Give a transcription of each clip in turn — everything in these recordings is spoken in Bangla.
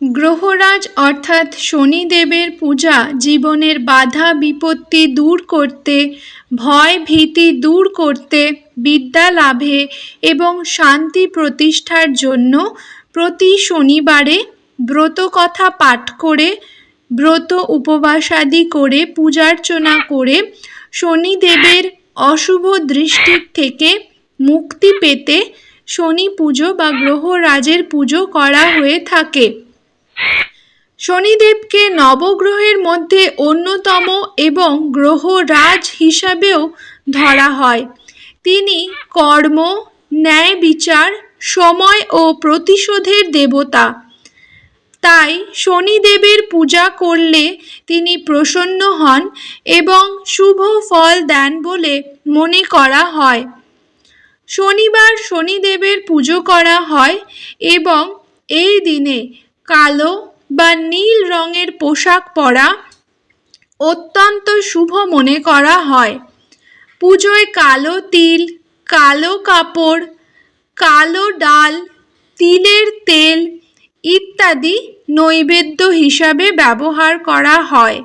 গ্রহরাজ অর্থাৎ শনিদেবের পূজা জীবনের বাধা বিপত্তি দূর করতে, ভয় ভীতি দূর করতে, বিদ্যা লাভে এবং শান্তি প্রতিষ্ঠার জন্য প্রতি শনিবারে ব্রতকথা পাঠ করে, ব্রত উপবাসাদি করে, পূজার্চনা করে শনিদেবের অশুভ দৃষ্টির থেকে মুক্তি পেতে শনি পুজো বা গ্রহরাজের পুজো করা হয়ে থাকে। শনিদেবকে নবগ্রহের মধ্যে অন্যতম এবং গ্রহরাজ হিসাবেও ধরা হয়। তিনি কর্ম, ন্যায় বিচার, সময় ও প্রতিশোধের দেবতা। তাই শনিদেবের পূজা করলে তিনি প্রসন্ন হন এবং শুভ ফল দেন বলে মনে করা হয়। শনিবার শনিদেবের পুজো করা হয় এবং এই দিনে কালো বা নীল রঙের পোশাক পরা অত্যন্ত শুভ মনে করা হয়। পুজোয় কালো তিল, কালো কাপড়, কালো ডাল, তিলের তেল ইত্যাদি নৈবেদ্য হিসাবে ব্যবহার করা হয়।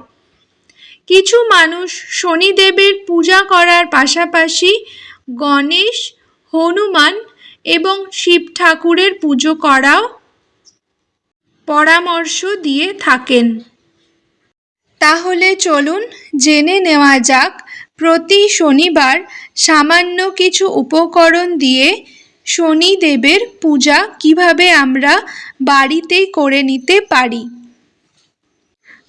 কিছু মানুষ শনিদেবের পূজা করার পাশাপাশি গণেশ, হনুমান এবং শিব ঠাকুরের পুজো করাও পরামর্শ দিয়ে থাকেন। তাহলে চলুন জেনে নেওয়া যাক, প্রতি শনিবার সামান্য কিছু উপকরণ দিয়ে শনিদেবের পূজা কীভাবে আমরা বাড়িতেই করে নিতে পারি।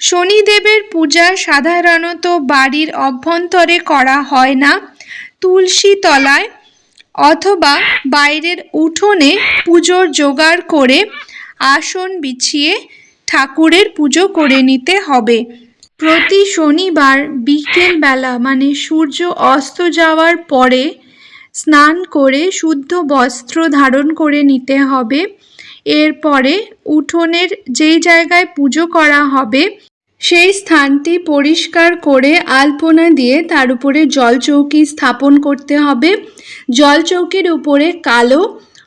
শনিদেবের পূজা সাধারণত বাড়ির অভ্যন্তরে করা হয় না, তুলসী তলায় অথবা বাইরের উঠোনে পুজোর জোগাড় করে আসন বিছিয়ে ঠাকুরের পুজো করে নিতে হবে। প্রতি শনিবার বিকেলবেলা মানে সূর্য অস্ত যাওয়ার পরে, স্নান করে শুদ্ধ বস্ত্র ধারণ করে নিতে হবে। এরপরে উঠোনের যেই জায়গায় পুজো করা হবে, সেই স্থানটি পরিষ্কার করে আলপনা দিয়ে তার উপরে জলচৌকি স্থাপন করতে হবে। জলচৌকির উপরে কালো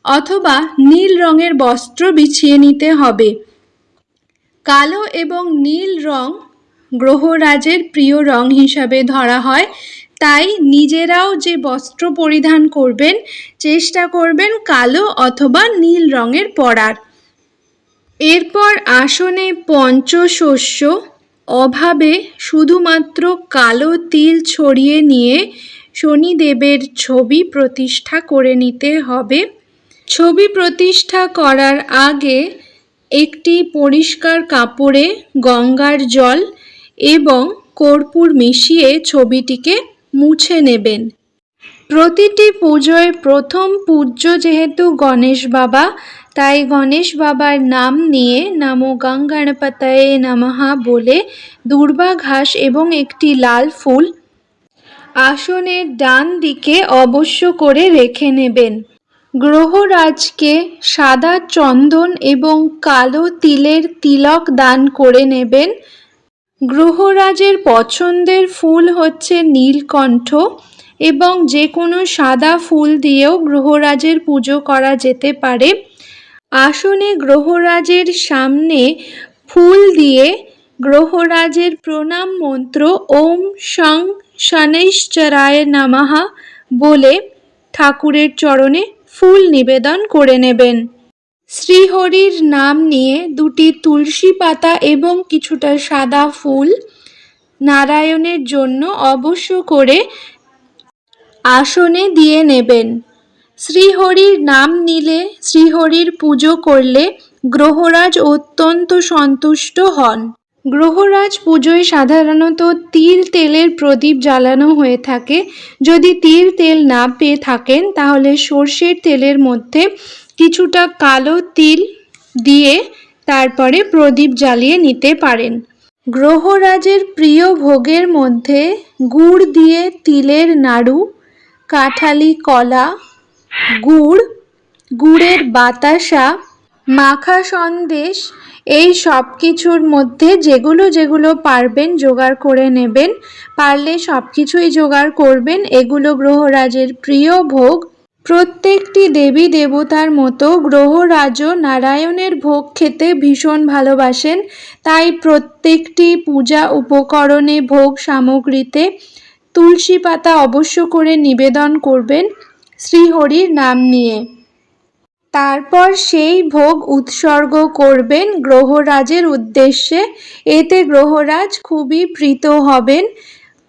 অথবা নীল রঙের বস্ত্র বিছিয়ে নিতে হবে। কালো এবং নীল রং গ্রহরাজের প্রিয় রং হিসাবে ধরা হয়, তাই নিজেরাও যে বস্ত্র পরিধান করবেন, চেষ্টা করবেন কালো অথবা নীল রঙের পরার। এরপর আসনে পঞ্চশস্য অভাবে শুধুমাত্র কালো তিল ছড়িয়ে নিয়ে শনিদেবের ছবি প্রতিষ্ঠা করে নিতে হবে। ছবি প্রতিষ্ঠা করার আগে একটি পরিষ্কার কাপড়ে গঙ্গার জল এবং কর্পূর মিশিয়ে ছবিটিকে মুছে নেবেন। প্রতিটি পুজোয় প্রথম পূজ্য যেহেতু গণেশ বাবা, তাই গণেশ বাবার নাম নিয়ে নমো গঙ্গাণপতয়ে নমঃ বলে দুর্বা ঘাস এবং একটি লাল ফুল আসনের ডান দিকে অবশ্য করে রেখে নেবেন। গ্রহরাজকে সাদা চন্দন এবং কালো তিলের তিলক দান করে নেবেন। গ্রহরাজের পছন্দের ফুল হচ্ছে নীলকণ্ঠ এবং যে কোনো সাদা ফুল দিয়েও গ্রহরাজের পুজো করা যেতে পারে। আসনে গ্রহরাজের সামনে ফুল দিয়ে গ্রহরাজের প্রণাম মন্ত্র ওম শং শনৈশ্চরায় নামাহা বলে ঠাকুরের চরণে ফুল নিবেদন করে নেবেন। শ্রীহরির নাম নিয়ে দুটি তুলসী পাতা এবং কিছুটা সাদা ফুল নারায়ণের জন্য অবশ্য করে আসনে দিয়ে নেবেন। শ্রীহরির নাম নিলে, শ্রীহরির পুজো করলে গ্রহরাজ অত্যন্ত সন্তুষ্ট হন। গ্রহরাজ পুজোয় সাধারণত তিল তেলের প্রদীপ জ্বালানো হয়ে থাকে। যদি তিল তেল না পেয়ে থাকেন, তাহলে সর্ষের তেলের মধ্যে কিছুটা কালো তিল দিয়ে তারপরে প্রদীপ জ্বালিয়ে নিতে পারেন। গ্রহরাজের প্রিয় ভোগের মধ্যে গুড় দিয়ে তিলের নাড়ু, কাঁঠালি কলা, গুড়, গুড়ের বাতাসা, মাখা সন্দেশ এই সব কিছুর মধ্যে যেগুলো যেগুলো পারবেন জোগাড় করে নেবেন, পারলে সব কিছুই জোগাড় করবেন। এগুলো গ্রহরাজের প্রিয় ভোগ। প্রত্যেকটি দেবী দেবতার মতো গ্রহরাজও নারায়ণের ভোগ খেতে ভীষণ ভালোবাসেন। তাই প্রত্যেকটি পূজা উপকরণে ভোগ সামগ্রীতে তুলসী পাতা অবশ্য করে নিবেদন করবেন শ্রীহরির নাম নিয়ে। তারপর সেই ভোগ উৎসর্গ করবেন গ্রহরাজের উদ্দেশ্যে। এতে গ্রহরাজ খুবই প্রীত হবেন।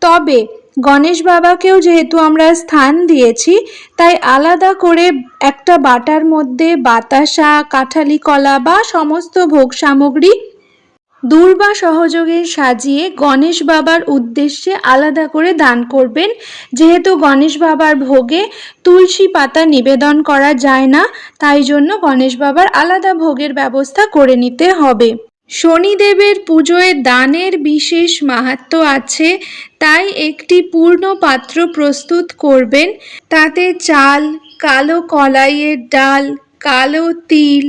তবে গণেশ বাবাকেও যেহেতু আমরা স্থান দিয়েছি, তাই আলাদা করে একটা বাটার মধ্যে বাতাসা, কাঁঠালি কলা বা সমস্ত ভোগ সামগ্রী দুর্বা সহযোগে সাজিয়ে গণেশ বাবার উদ্দেশ্যে আলাদা করে দান করবেন। যেহেতু গণেশ বাবার ভোগে তুলসী পাতা নিবেদন করা যায় না, তাই জন্য গণেশ বাবার আলাদা ভোগের ব্যবস্থা করে নিতে হবে। শনিদেবের পুজোয় দানের বিশেষ মাহাত্ম্য আছে, তাই একটি পূর্ণ পাত্র প্রস্তুত করবেন। তাতে চাল, কালো কলাইয়ের ডাল, কালো তিল,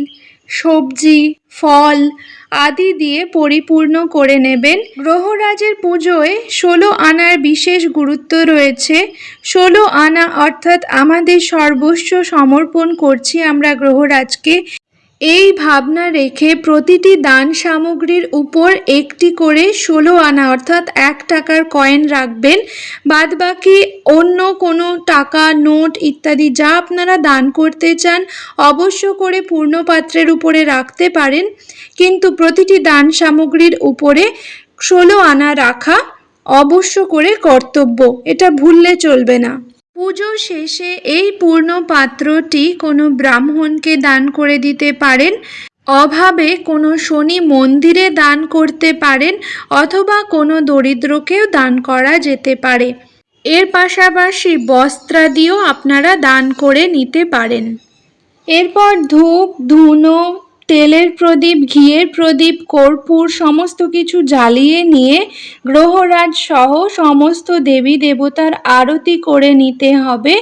সবজি ফল আদি দিয়ে পরিপূর্ণ করে নেবেন। গ্রহরাজের পুজোয় ষোলো আনার বিশেষ গুরুত্ব রয়েছে। ষোলো আনা অর্থাৎ আমাদের সর্বস্ব সমর্পণ করছি আমরা গ্রহরাজকে। এই ভাবনা রেখে প্রতিটি দান সামগ্রীর উপর একটি করে ষোলো আনা, অর্থাৎ এক টাকার কয়েন রাখবেন। বাদবাকি অন্য কোনো টাকা নোট ইত্যাদি যা আপনারা দান করতে চান, অবশ্য করে পূর্ণ পাত্রের উপরে রাখতে পারেন। কিন্তু প্রতিটি দান সামগ্রীর উপরে ষোলো আনা রাখা অবশ্য করে কর্তব্য। এটা ভুললে চলবে না। পুজো শেষে এই পূর্ণ পাত্রটি কোনো ব্রাহ্মণকে দান করে দিতে পারেন, অভাবে কোনো শনি মন্দিরে দান করতে পারেন অথবা কোনো দরিদ্রকেও দান করা যেতে পারে। এর পাশাপাশি বস্ত্রাদিও আপনারা দান করে নিতে পারেন। এরপর ধূপ, ধুনো তেলের প্রদীপ, ঘিয়ের প্রদীপ, কর্পূর, সমস্ত কিছু জ্বালিয়ে নিয়ে গ্রহরাজ সহ সমস্ত দেবী দেবতার আরতি করে নিতে হবে।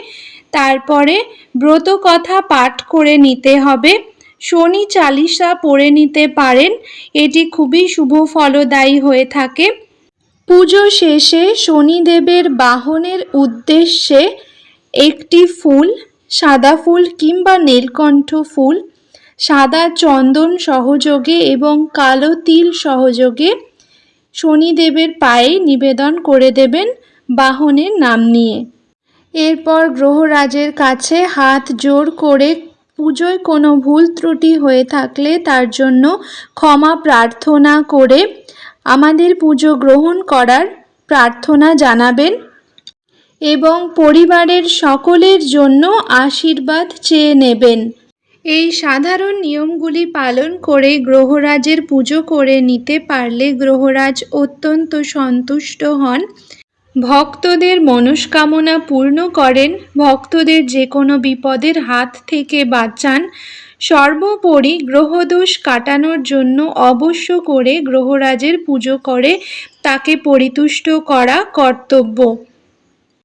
তারপরে ব্রত কথা পাঠ করে নিতে হবে। শনি চালিসা পড়ে নিতে পারেন। এটি খুবই শুভ ফলদায়ী হয়ে থাকে। পুজো শেষে শনিদেবের বাহনের উদ্দেশ্যে একটি ফুল, সাদা ফুল কিংবা নীলকণ্ঠ ফুল সাদা চন্দন সহযোগে এবং কালো তিল সহযোগে শনিদেবের পায়ে নিবেদন করে দেবেন বাহনের নাম নিয়ে। এরপর গ্রহরাজের কাছে হাত জোর করে পুজোয় কোনো ভুল ত্রুটি হয়ে থাকলে তার জন্য ক্ষমা প্রার্থনা করে আমাদের পুজো গ্রহণ করার প্রার্থনা জানাবেন এবং পরিবারের সকলের জন্য আশীর্বাদ চেয়ে নেবেন। এই সাধারণ নিয়মগুলি পালন করে গ্রহরাজের পুজো করে নিতে পারলে গ্রহরাজ অত্যন্ত সন্তুষ্ট হন। ভক্তদের মনস্কামনা পূর্ণ করেন। ভক্তদের যে কোনো বিপদের হাত থেকে বাঁচান। সর্বোপরি গ্রহদোষ কাটানোর জন্য অবশ্য করে গ্রহরাজের পুজো করে তাকে পরিতুষ্ট করা কর্তব্য।